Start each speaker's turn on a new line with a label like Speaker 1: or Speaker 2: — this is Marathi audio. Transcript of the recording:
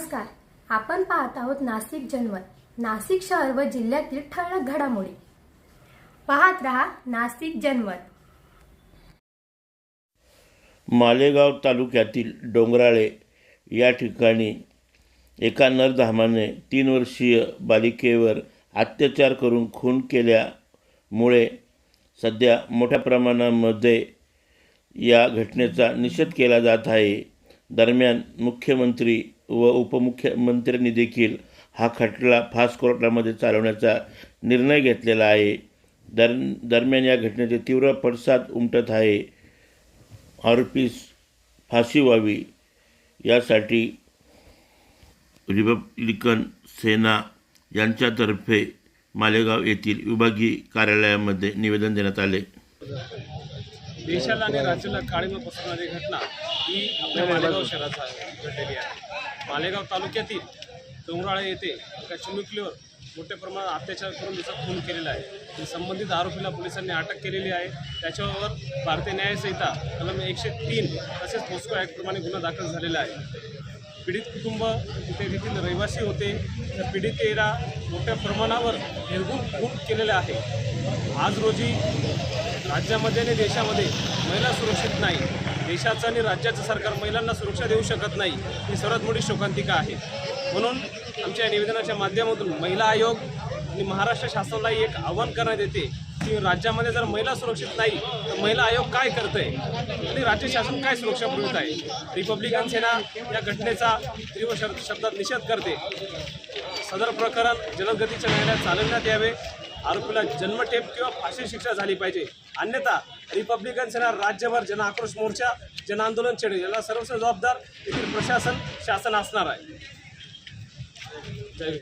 Speaker 1: नमस्कार. आपण पाहत आहोत नाशिक जनमत नाशिक शहर व जिल्ह्यातील ठळक घडामोडी. पाहत रहा नाशिक जनमत
Speaker 2: मालेगाव तालुक्यातील डोंगराळे या ठिकाणी एका नरधामाने तीन वर्षीय बालिकेवर अत्याचार करून खून केल्यामुळे सध्या मोठ्या प्रमाणामध्ये या घटनेचा निषेध केला जात आहे. दरम्यान मुख्यमंत्री व उपमुख्यमंत्र्यांनी देखील हा खटला फास्ट कोर्टामध्ये चालवण्याचा निर्णय घेतलेला आहे. दर दरम्यान या घटनेचे तीव्र पडसाद उमटत आहे. आरोपीस फाशी व्हावी यासाठी रिपब्लिकन सेना यांच्यातर्फे मालेगाव येथील विभागीय कार्यालयामध्ये निवेदन देण्यात आले.
Speaker 3: देशाला आणि राज्याला काळीमा पसरणारी घटना ही आपल्या मालेगाव शहरात घडलेली आहे. मालेगाव तालुक्यातील डोंगराळे येथे एका चिमुकलीवर मोठ्या प्रमाणात अत्याचार करून तिचा खून केलेला आहे. संबंधित आरोपीला पोलिसांनी अटक केलेली आहे. त्याच्यावर भारतीय न्यायसंहिता कलम एकशे तीन तसेच पोस्को ॲक्टप्रमाणे गुन्हा दाखल झालेला आहे. पीडित कुटुंब तिथे तेथील रहिवासी होते. तर पीडितेला मोठ्या प्रमाणावर निर्गुण खून केलेले आहे. आज रोजी राज्यामध्ये आणि देशामध्ये महिला सुरक्षित नाही. देशाचं आणि राज्याचं सरकार महिलांना सुरक्षा देऊ शकत नाही ही सर्वात मोठी शोकांतिका आहे. म्हणून आमच्या या निवेदनाच्या माध्यमातून महिला आयोग आणि महाराष्ट्र शासनाला एक आव्हान करण्यात येते की राज्यामध्ये जर महिला सुरक्षित नाही तर महिला आयोग काय करतंय? आणि राज्य शासन काय सुरक्षा पुरवत आहे? रिपब्लिकन सेना या घटनेचा तीव्र शब्द- शब्दात निषेध करते. सदर प्रकरण जलदगतीच्या न्यायालयात चालवण्यात यावे. आरोपीला जन्मठेप किंवा फाशी शिक्षा झाली पाहिजे. अन्यथा रिपब्लिकन सेना राज्यभर जन आक्रोश मोर्चा जन आंदोलन छेडेल. याला सर्वस्व जबाबदार येथील प्रशासन शासन असणार आहे. जय